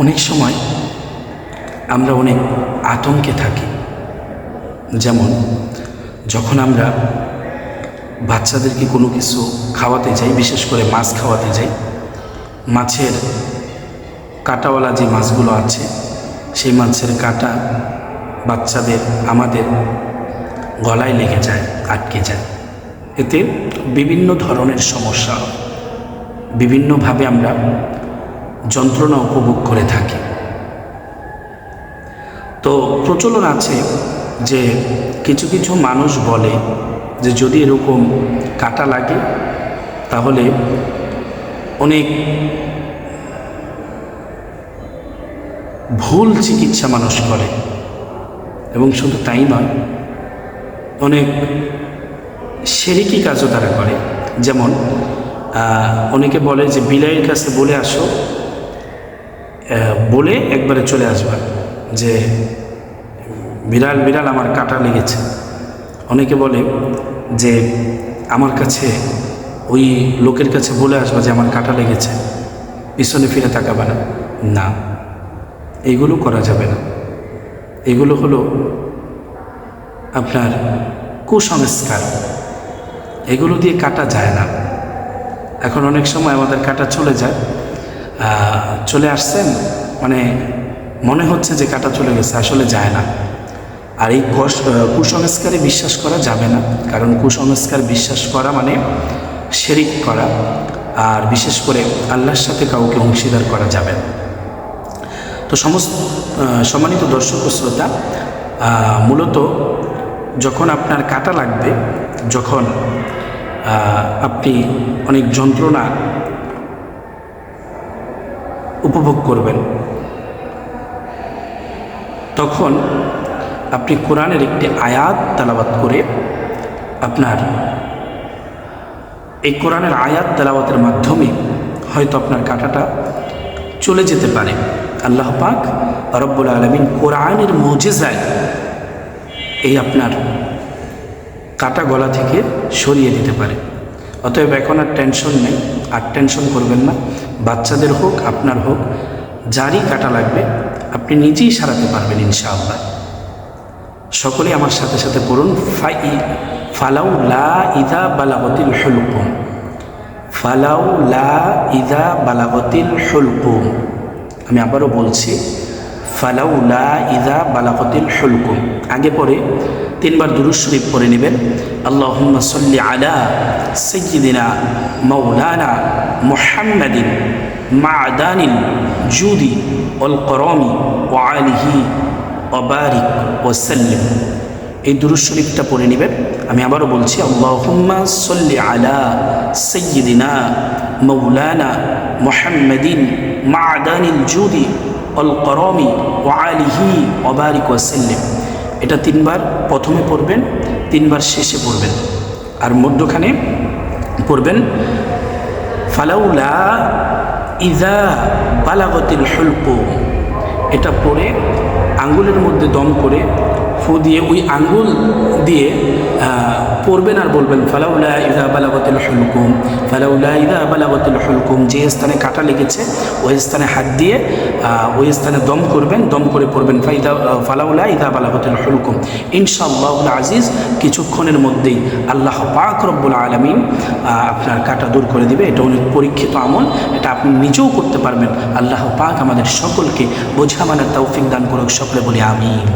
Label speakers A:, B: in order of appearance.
A: অনেক সময় আমরা অনেক আতঙ্কে থাকি। যেমন, যখন আমরা বাচ্চাদেরকে কোনো কিছু খাওয়াতে যাই, বিশেষ করে মাছ খাওয়াতে যাই, মাছের কাঁটাওয়ালা যে মাছগুলো আছে, সেই মাছের কাঁটা বাচ্চাদের আমাদের গলায় লেগে যায়, আটকে যায়। এতে বিভিন্ন ধরনের সমস্যা বিভিন্নভাবে আমরা যন্ত্রণা উপভোগ করে থাকি। তো প্রচলন আছে যে কিছু কিছু মানুষ বলে যে যদি এরকম কাটা লাগে, তাহলে অনেক ভুল চিকিৎসা মানুষ করে। এবং শুধু তাই নয়, অনেক সেরিকি কাজও তারা করে। যেমন অনেকে বলে যে, বিলাইয়ের কাছে বলে আসো বলে একবারে চলে আসবা যে, বিড়াল বিড়াল আমার কাটা লেগেছে। অনেকে বলে যে, আমার কাছে, ওই লোকের কাছে বলে আসবা যে, আমার কাটা লেগেছে, পিছনে ফিরে তাকাবে না। না এইগুলো করা যাবে না। এগুলো হলো আপনার কুসংস্কার। এগুলো দিয়ে কাটা যায় না। এখন অনেক সময় আমাদের কাটা চলে যায় চলে আসছেন মানে মনে হচ্ছে যে কাটা চলে গেছে, আসলে যায় না। আর এই কস- কুসংস্কারে বিশ্বাস করা যাবে না, কারণ কুসংস্কার বিশ্বাস করা মানে শেরিক করা, আর বিশেষ করে আল্লাহর সাথে কাউকে অংশীদার করা যাবে না। তো সমস্ত সম্মানিত দর্শক শ্রোতা মূলত যখন আপনার কাটা লাগবে, যখন আপনি অনেক যন্ত্রণা উপভোগ করবেন। তখন আপনি কোরআনের একটি আয়াত তালাবাত করে আপনার এই কোরআনের আয়াত তেলাওয়াতের মাধ্যমে হয়তো আপনার কাঁটাটা চলে যেতে পারে। আল্লাহ পাক রব্বুল আলমিন কোরআনের মজেজায় এই আপনার কাটা গলা থেকে সরিয়ে দিতে পারে। অতএব এখন আর টেনশন নেই, আর টেনশন করবেন না। বাচ্চাদের হোক, আপনার হোক, যারই কাটা লাগবে, আপনি নিজেই সারাতে পারবেন ইনশাআল্লাহ। সকলে আমার সাথে সাথে পড়ুন, ফাই ফালাউ লা ইদা বালাগতিল হুলকুম। ফালাউ লা ইদা বালাগতিল হুলকুম। আমি আবারও বলছি ফালাউ লা ইদা বালাগতিল হুলকুম আগে পরে তিনবার দুরুদ শরীফ পড়ে নেবেন। আল্লাহুম্মা সাল্লি আলা সাইয়্যিদিনা মাওলানা মুহাম্মাদিন মা'দানিল জুদি ওয়াল করমি ওয়া আলিহি অবারিক ওসাল্লিম এই দুরুদ শরীফটা পড়ে নেবেন। আমি আবারও বলছি, আল্লাহুম্মা সল্লি আলা সৈয়দিনা মৌলানা মোহাম্মদিন মাদানিল জুদি অল করমি ও আলিহি অবারিক ওসাল্লিম এটা তিনবার প্রথমে পড়বেন, তিনবার শেষে পড়বেন। আর মধ্যখানে পড়বেন, ফালাউলা ইজা বালাগতিল হল্প এটা পড়ে আঙ্গুলের মধ্যে দম করে দিয়ে, ওই আঙ্গুল দিয়ে পড়বেন আর বলবেন, ফালাউলা ইদা বালাগতিল হুলকুম, ফালাউলা ইদা বালাগতিল হুলকুম। যে স্থানে কাটা লেগেছে, ওই স্থানে হাত দিয়ে ওই স্থানে দম করবেন, দম করে পড়বেন ফাইদা, ফালাউলা ইদা বালাগতিল হুলকুম। ইনশাআল্লাহ আজিজ, কিছুক্ষণের মধ্যেই আল্লাহ পাক রব্বুল আলমিন আপনার কাটা দূর করে দিবে। এটা অনেক পরীক্ষিত আমল, এটা আপনি নিজেও করতে পারবেন। আল্লাহ পাক আমাদের সকলকে বোঝা মানার তৌফিক দান করুক, সকলে বলি আমিন।